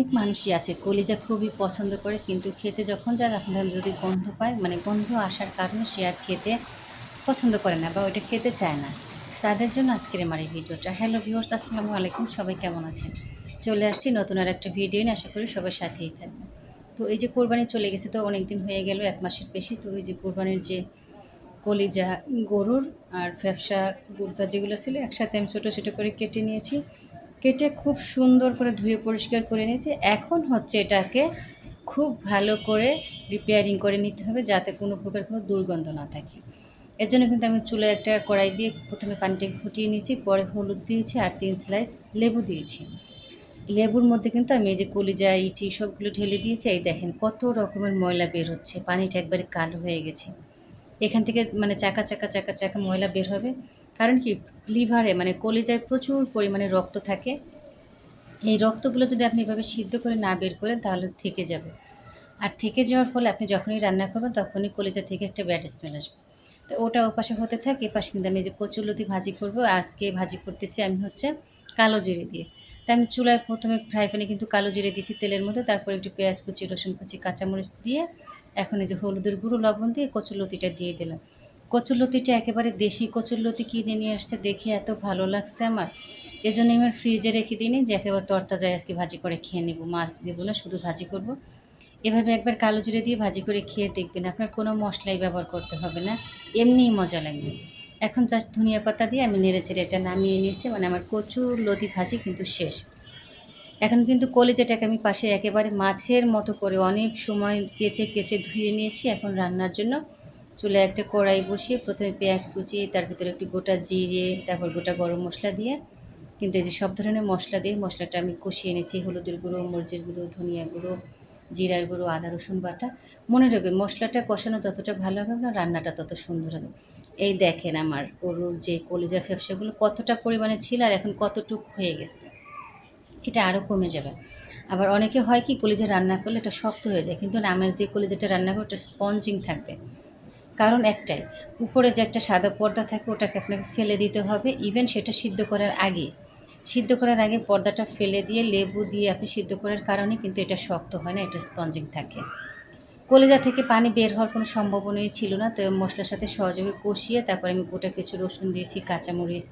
অনেক মানুষই আছে, কলিজা খুবই পছন্দ করে, কিন্তু খেতে যখন যায় আপনার যদি গন্ধ পায় মানে গন্ধ আসার কারণে সে আর খেতে পছন্দ করে না বা ওইটা খেতে চায় না। তাদের জন্য আজকের আমার এই ভিডিওটা। হ্যালো ভিউর্স আসসালামু আলাইকুম, সবাই কেমন আছেন? চলে আসছি নতুন আর একটা ভিডিও নিয়ে, আশা করি সবাই সাথেই থাকবেন। তো এই যে কোরবানি চলে গেছে, তো অনেক দিন হয়ে গেল, এক মাসের বেশি, তো ওই যে কোরবানির যে কলিজা গরুর আর ব্যবসা গুর্দা যেগুলো ছিল, একসাথে আমি ছোটো ছোটো করে কেটে নিয়েছি। কেটে খুব সুন্দর করে ধুয়ে পরিষ্কার করে নিয়েছি। এখন হচ্ছে এটাকে খুব ভালো করে রিপেয়ারিং করে নিতে হবে যাতে কোনো প্রকার কোনো দুর্গন্ধ না থাকে। এর জন্য কিন্তু আমি চুলে একটা কড়াই দিয়ে প্রথমে পানিটাকে ফুটিয়ে নিয়েছি, পরে হলুদ দিয়েছি আর তিন স্লাইস লেবু দিয়েছি। লেবুর মধ্যে কিন্তু আমি এই যে কলিজা, ইটি সবগুলো ঢেলে দিয়েছি। এই দেখেন কত রকমের ময়লা বের হচ্ছে, পানিটা একবারে কালো হয়ে গেছে। এখান থেকে মানে চাকা চাকা চাকা চাকা ময়লা বের হবে। কারণ কি? লিভারে মানে কলিজায় প্রচুর পরিমাণে রক্ত থাকে। এই রক্তগুলো যদি আপনি এভাবে সিদ্ধ করে না বের করেন, তাহলে থেকে যাবে। আর থেকে যাওয়ার ফলে আপনি যখনই রান্না করবেন, তখনই কলিজা থেকে একটা ব্যাড স্মেল আসবে। তো ওটা ওপাশে হতে থাকে, এপাশে কিন্তু আমি যে কচুলতি ভাজি করব, আজকে ভাজি করতেছি আমি হচ্ছে কালো জিরে দিয়ে। তাই আমি চুলায় প্রথমে ফ্রাই প্যানে কিন্তু কালো জিরে দিয়েছি তেলের মধ্যে, তারপর একটু পেঁয়াজ কুচি, রসুন কুচি, কাঁচামরিচ দিয়ে এখন এই যে হলুদের গুঁড়ো, লবণ দিয়ে কচুলতিটা দিয়ে দিলাম। কচুরলতিটা একেবারে দেশি কচুরলতি কিনে নিয়ে আসছে, দেখে এত ভালো লাগছে আমার। এজন্য আমার ফ্রিজে রেখে দিই যে একেবারে তরতাজায় আজকে ভাজি করে খেয়ে নেব। মাছ দেবো না, শুধু ভাজি করব। এভাবে একবার কালো জিরে দিয়ে ভাজি করে খেয়ে দেখবেন, আপনার কোনো মশলাই ব্যবহার করতে হবে না, এমনিই মজা লাগবে। এখন জাস্ট ধনিয়া পাতা দিয়ে আমি নেড়ে চেড়ে এটা নামিয়ে নিয়েছি মানে আমার কচুর লতি ভাজি কিন্তু শেষ। এখন কিন্তু কলেজাটাকে আমি পাশে একেবারে মাছের মতো করে অনেক সময় কেচে কেচে ধুয়ে নিয়েছি, এখন রান্নার জন্য চুলে একটা কড়াই বসিয়ে প্রথমে পেঁয়াজ কুচি, তার ভিতরে একটু গোটা জিরে, তারপর গোটা গরম মশলা দিয়ে, কিন্তু এই যে সব ধরনের মশলা দিয়ে মশলাটা আমি কষিয়ে এনেছি হলুদের গুঁড়ো, মরিচের গুঁড়ো, ধনিয়া গুঁড়ো, জিরার গুঁড়ো, আদা, রসুন বাটা। মনে রাখবেন মশলাটা কষানো যতটা ভালো হবে না, রান্নাটা তত সুন্দর হবে। এই দেখেন আমার গরুর যে কলিজা ফ্যাপসাগুলো কতটা পরিমাণে ছিল আর এখন কতটুক হয়ে গেছে। এটা আরও কমে যাবে। আবার অনেকে হয় কি, কলিজা রান্না করলে এটা শক্ত হয়ে যায়, কিন্তু না, আমার যে কলিজাটা রান্না করে ওটা স্পঞ্জিং থাকবে। কারণ একটাই, উপরে যে একটা সাদা পর্দা থাকে ওটাকে আপনাকে ফেলে দিতে হবে ইভেন সেটা সিদ্ধ করার আগে। সিদ্ধ করার আগে পর্দাটা ফেলে দিয়ে লেবু দিয়ে আপনি সিদ্ধ করার কারণে কিন্তু এটা শক্ত হয় না, এটা স্পঞ্জিং থাকে। কলেজা থেকে পানি বের হওয়ার কোনো সম্ভাবনাই ছিল না, তো মশলার সাথে সহযোগে কষিয়ে তারপরে আমি গোটা কিছু রসুন দিয়েছি, কাঁচামরিচ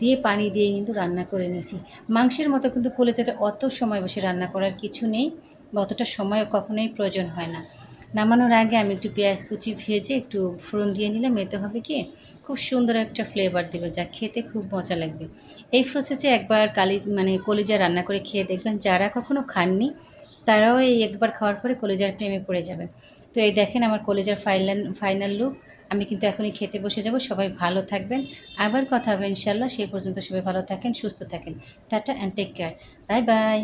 দিয়ে পানি দিয়ে কিন্তু রান্না করে নিয়েছি। মাংসের মতো কিন্তু কলেজাটা অত সময় বসে রান্না করার কিছু নেই, বা অতটা সময় কখনোই প্রয়োজন হয় না। নামানোর আগে আমি একটু পেঁয়াজ কুচি ভেজে একটু ফোড়ন দিয়ে নিলাম, এতে হবে কি খুব সুন্দর একটা ফ্লেভার দেবে যা খেতে খুব মজা লাগবে। এই প্রসেসে একবার কালি মানে কলিজা রান্না করে খেয়ে দেখবেন, যারা কখনো খাননি, তারাও এই একবার খাওয়ার পরে কলিজার প্রেমে পড়ে যাবে। তো এই দেখেন আমার কলিজার ফাইনাল ফাইনাল লুক আমি কিন্তু এখনই খেতে বসে যাব, সবাই ভালো থাকবেন। আবার কথা হবে ইনশাল্লাহ সেই পর্যন্ত সবাই ভালো থাকেন, সুস্থ থাকেন। Tata and take care bye bye